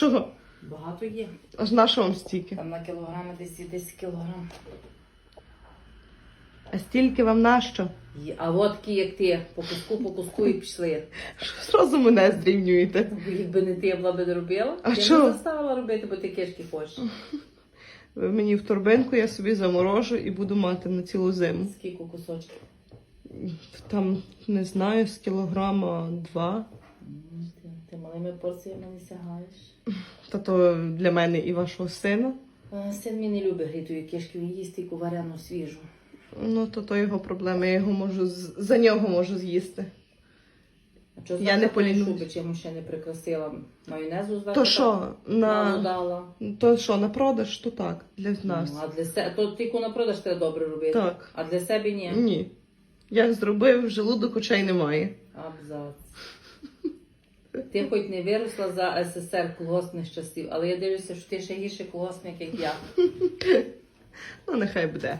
Що? Багато є. Аж на що вам стільки? Там на кілограми десь і 10 кілограм. А стільки вам нащо? Є. А от такі, як ти, по куску, по куску і пішли. Що зразу мене зрівнюєте? Якби не ти, я була би не робила. А я що? не заставила робити, бо ти кишки хочеш. Ви мені в торбинку, я собі заморожу і буду мати на цілу зиму. Скільки кусочків? Там, не знаю, з кілограма два. М, малими порціями не сягаєш. Та то для мене і вашого сина. А, Син мій не любить грітої кишки, він їсть тільки варену свіжу. Ну, то то його проблема, я його можу з- за нього можу з'їсти. А чого Я не полінуюсь. шуби, чим ще не прикрасила майонезу зверху? То що, На... на дала. то що, на продаж, то так, для нас. Ну, а для себе, то тільки на продаж треба добре робити. Так. А для себе ні. Ні. Як зробив, желудок очей немає. Абзац. Ти хоч не виросла за СССР колгоспних часів, але я дивлюся, що ти ще гірший колгоспник, як я. Ну, нехай буде.